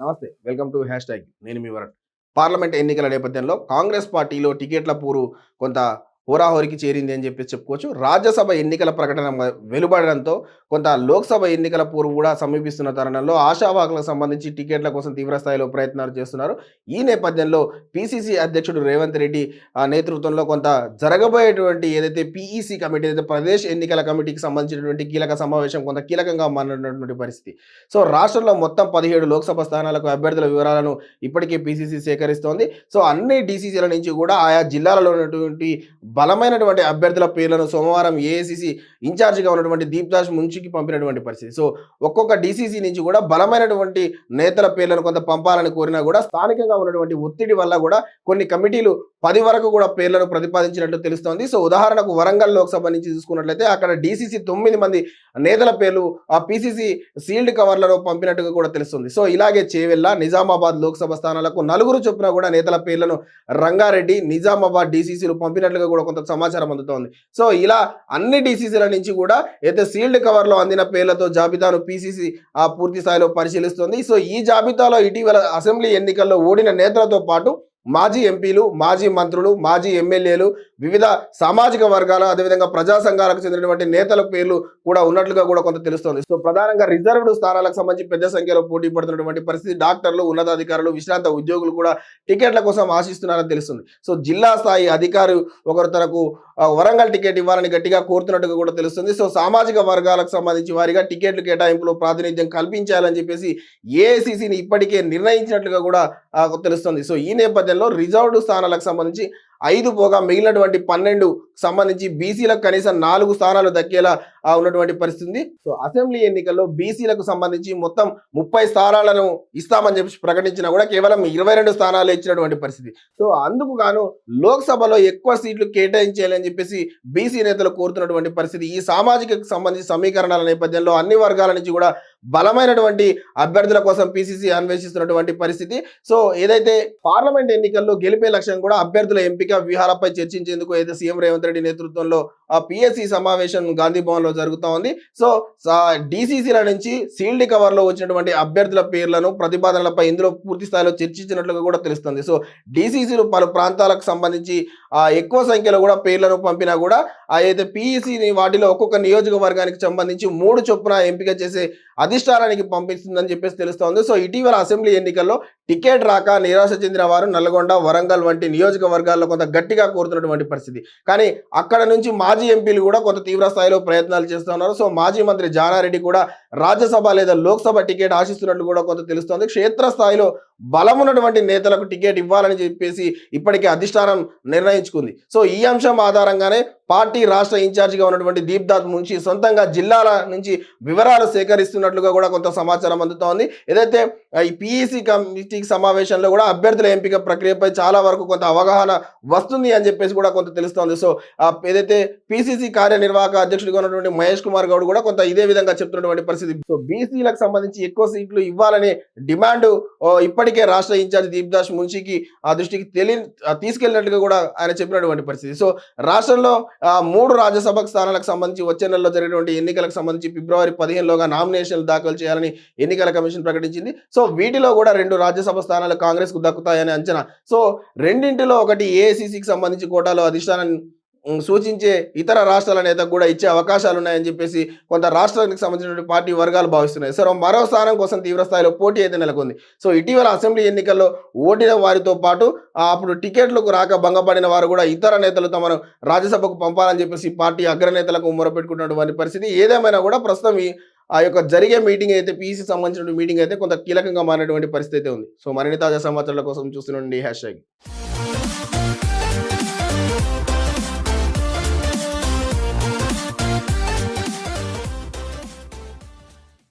నమస్తే welcome to hash tag నేను మీ వరట్ parliament ఎన్నికల నేపథ్యంలో కాంగ్రెస్ పార్టీలో టికెట్ల పూరు కొంత హోరాహోరికి చేరింది అని చెప్పి చెప్పుకోవచ్చు. రాజ్యసభ ఎన్నికల ప్రకటన వెలువడడంతో కొంత లోక్సభ ఎన్నికల పూర్వ కూడా సమీపిస్తున్న తరుణంలో ఆశావాకులకు సంబంధించి టికెట్ల కోసం తీవ్ర స్థాయిలో ప్రయత్నాలు చేస్తున్నారు. ఈ నేపథ్యంలో పిసిసి అధ్యక్షుడు రేవంత్ రెడ్డి నేతృత్వంలో కొంత జరగబోయేటువంటి ఏదైతే పిఈసి కమిటీ ఏదైతే ప్రదేశ్ ఎన్నికల కమిటీకి సంబంధించినటువంటి కీలక సమావేశం కొంత కీలకంగా మారినటువంటి పరిస్థితి. సో రాష్ట్రంలో మొత్తం పదిహేడు లోక్సభ స్థానాలకు అభ్యర్థుల వివరాలను ఇప్పటికే పిసిసి సేకరిస్తోంది. సో అన్ని డిసిసిల నుంచి కూడా ఆయా జిల్లాలలో ఉన్నటువంటి బలమైనటువంటి అభ్యర్థుల పేర్లను సోమవారం ఏఐసిసి ఇన్ఛార్జిగా ఉన్నటువంటి దీప్దాస్ ముంచికి పంపినటువంటి పరిస్థితి. సో ఒక్కొక్క డీసీసీ నుంచి కూడా బలమైనటువంటి నేతల పేర్లను కొంత పంపాలని కోరినా కూడా స్థానికంగా ఉన్నటువంటి ఒత్తిడి వల్ల కూడా కొన్ని కమిటీలు పది వరకు కూడా పేర్లను ప్రతిపాదించినట్టు తెలుస్తోంది. సో ఉదాహరణకు వరంగల్ లోక్సభ నుంచి చూసుకున్నట్లయితే అక్కడ డీసీసీ తొమ్మిది మంది నేతల పేర్లు ఆ పీసీసీ సీల్డ్ కవర్లలో పంపినట్టుగా కూడా తెలుస్తుంది. సో ఇలాగే చేవెళ్ళ నిజామాబాద్ లోక్సభ స్థానాలకు నలుగురు చొప్పున కూడా నేతల పేర్లను రంగారెడ్డి నిజామాబాద్ డీసీసీలు పంపినట్లుగా కూడా కొంత సమాచారం అందుతోంది. సో ఇలా అన్ని డిసిసిల నుంచి కూడా అయితే సీల్డ్ కవర్లో అందిన పేర్లతో జాబితాను పీసీసీ ఆ పూర్తి స్థాయిలో పరిశీలిస్తోంది. సో ఈ జాబితాలో ఇటీవల అసెంబ్లీ ఎన్నికల్లో ఓడిన నేతలతో పాటు మాజీ ఎంపీలు మాజీ మంత్రులు మాజీ ఎమ్మెల్యేలు వివిధ సామాజిక వర్గాల అదేవిధంగా ప్రజా సంఘాలకు చెందినటువంటి నేతల పేర్లు కూడా ఉన్నట్లుగా కూడా కొంత తెలుస్తోంది. సో ప్రధానంగా రిజర్వ్డ్ స్థానాలకు సంబంధించి పెద్ద సంఖ్యలో పోటీ పడుతున్నటువంటి పరిస్థితి డాక్టర్లు ఉన్నతాధికారులు విశ్రాంత ఉద్యోగులు కూడా టికెట్ల కోసం ఆశిస్తున్నారని తెలుస్తుంది. సో జిల్లా స్థాయి అధికారి ఒకరు తనకు వరంగల్ టికెట్ ఇవ్వాలని గట్టిగా కోరుతున్నట్టుగా కూడా తెలుస్తుంది. సో సామాజిక వర్గాలకు సంబంధించి వారిగా టికెట్లు కేటాయింపులో ప్రాతినిధ్యం కల్పించాలని చెప్పేసి ఏఐసిసిని ఇప్పటికే నిర్ణయించినట్లుగా కూడా తెలుస్తుంది. సో ఈ నేపథ్యంలో రిజర్వ్డ్ స్థానాలకు సంబంధించి ఐదు పోగా మిగిలినటువంటి పన్నెండు సంబంధించి బీసీలకు కనీసం నాలుగు స్థానాలు దక్కేలా ఉన్నటువంటి పరిస్థితి సో అసెంబ్లీ ఎన్నికల్లో బీసీలకు సంబంధించి మొత్తం ముప్పై స్థానాలను ఇస్తామని చెప్పి ప్రకటించినా కూడా కేవలం ఇరవై రెండు స్థానాలు ఇచ్చినటువంటి పరిస్థితి. సో అందుకు గాను లోక్సభలో ఎక్కువ సీట్లు కేటాయించాలని చెప్పేసి బీసీ నేతలు కోరుతున్నటువంటి పరిస్థితి. ఈ సామాజిక సంబంధించి సమీకరణాల నేపథ్యంలో అన్ని వర్గాల నుంచి కూడా బలమైనటువంటి అభ్యర్థుల కోసం పిసిసి అన్వేషిస్తున్నటువంటి పరిస్థితి. సో ఏదైతే పార్లమెంట్ ఎన్నికల్లో గెలిపే లక్ష్యం కూడా అభ్యర్థుల ఎంపిక వ్యూహాలపై చర్చించేందుకు అయితే సీఎం రేవంత్ రెడ్డి నేతృత్వంలో ఆ పిఎస్సి సమావేశం గాంధీ భవన్లో జరుగుతూ ఉంది. సో డిసిసిల నుంచి సీల్డ్ కవర్లో వచ్చినటువంటి అభ్యర్థుల పేర్లను ప్రతిపాదనలపై ఇందులో పూర్తి స్థాయిలో చర్చించినట్లుగా కూడా తెలుస్తుంది. సో డిసిసిలు పలు ప్రాంతాలకు సంబంధించి ఆ ఎక్కువ సంఖ్యలో కూడా పేర్లను పంపినా కూడా అయితే పిఈసిని వాటిలో ఒక్కొక్క నియోజకవర్గానికి సంబంధించి మూడు చొప్పున ఎంపిక చేసే అధిష్టానానికి పంపిస్తుందని చెప్పేసి తెలుస్తోంది. సో ఇటీవల అసెంబ్లీ ఎన్నికల్లో టికెట్ రాక నిరాశ చెందిన వారు నల్గొండ వరంగల్ వంటి నియోజకవర్గాల్లో కొంత గట్టిగా కోరుతున్నటువంటి పరిస్థితి. కానీ అక్కడ నుంచి మాజీ ఎంపీలు కూడా కొంత తీవ్ర స్థాయిలో ప్రయత్నాలు చేస్తున్నారు సో మాజీ మంత్రి జానారెడ్డి కూడా రాజ్యసభ లేదా లోక్సభ టికెట్ ఆశిస్తున్నట్లు కూడా కొంత తెలుస్తోంది. క్షేత్రస్థాయిలో బలమున్నటువంటి నేతలకు టికెట్ ఇవ్వాలని చెప్పేసి ఇప్పటికే అధిష్టానం నిర్ణయించుకుంది. సో ఈ అంశం ఆధారంగానే పార్టీ రాష్ట్ర ఇన్ఛార్జిగా ఉన్నటువంటి దీప్ దాత్ నుంచి సొంతంగా జిల్లాల నుంచి వివరాలు సేకరిస్తున్నట్లుగా కూడా కొంత సమాచారం అందుతోంది. ఏదైతే ఈ పిఈసి కమిటీ సమావేశంలో కూడా అభ్యర్థుల ఎంపిక ప్రక్రియపై చాలా వరకు కొంత అవగాహన వస్తుంది అని చెప్పేసి కూడా కొంత తెలుస్తోంది. సో ఏదైతే పిసిసి కార్యనిర్వాహక అధ్యక్షుడిగా ఉన్నటువంటి మహేష్ కుమార్ గౌడ్ కూడా కొంత ఇదే విధంగా చెప్తున్నటువంటి పరిస్థితి సో బీసీలకు సంబంధించి ఎక్కువ సీట్లు ఇవ్వాలనే డిమాండ్ ఇప్పటికే రాష్ట్ర ఇన్ఛార్జ్ దీప్ దాస్ మున్షికి ఆ దృష్టికి తెలి తీసుకెళ్ళినట్టుగా కూడా ఆయన చెప్పినటువంటి పరిస్థితి. సో రాష్ట్రంలో ఆ, మూడు రాజ్యసభ స్థానాలకు సంబంధించి వచ్చే నెలలో జరిగినటువంటి ఎన్నికలకు సంబంధించి ఫిబ్రవరి పదిహేనులోగా నామినేషన్లు దాఖలు చేయాలని ఎన్నికల కమిషన్ ప్రకటించింది. సో వీటిలో కూడా రెండు రాజ్యసభ స్థానాలు కాంగ్రెస్కు దక్కుతాయని అంచనా. సో రెండింటిలో ఒకటి ఏఐసిసికి సంబంధించి కోటాలో అధిష్టానం సూచించే ఇతర రాష్ట్రాల నేతకు కూడా ఇచ్చే అవకాశాలు ఉన్నాయని చెప్పేసి కొంత రాష్ట్రానికి సంబంధించినటువంటి పార్టీ వర్గాలు భావిస్తున్నాయి. సరే మరో స్థానం కోసం తీవ్ర స్థాయిలో పోటీ అయితే నెలకొంది. సో ఇటీవల అసెంబ్లీ ఎన్నికల్లో ఓడిన వారితో పాటు అప్పుడు టికెట్లకు రాక భంగపడిన వారు కూడా ఇతర నేతలు తమను రాజ్యసభకు పంపాలని చెప్పేసి పార్టీ అగ్రనేతలకు మొరపెట్టుకున్నటువంటి పరిస్థితి. ఏదేమైనా కూడా ప్రస్తుతం ఈ ఆ యొక్క జరిగే మీటింగ్ అయితే పీసీ సంబంధించిన మీటింగ్ అయితే కొంత కీలకంగా మారినటువంటి పరిస్థితి అయితే ఉంది. సో మరిన్ని తాజా సమాచారాల కోసం చూస్తుండండి హ్యాష్ ట్యాగ్.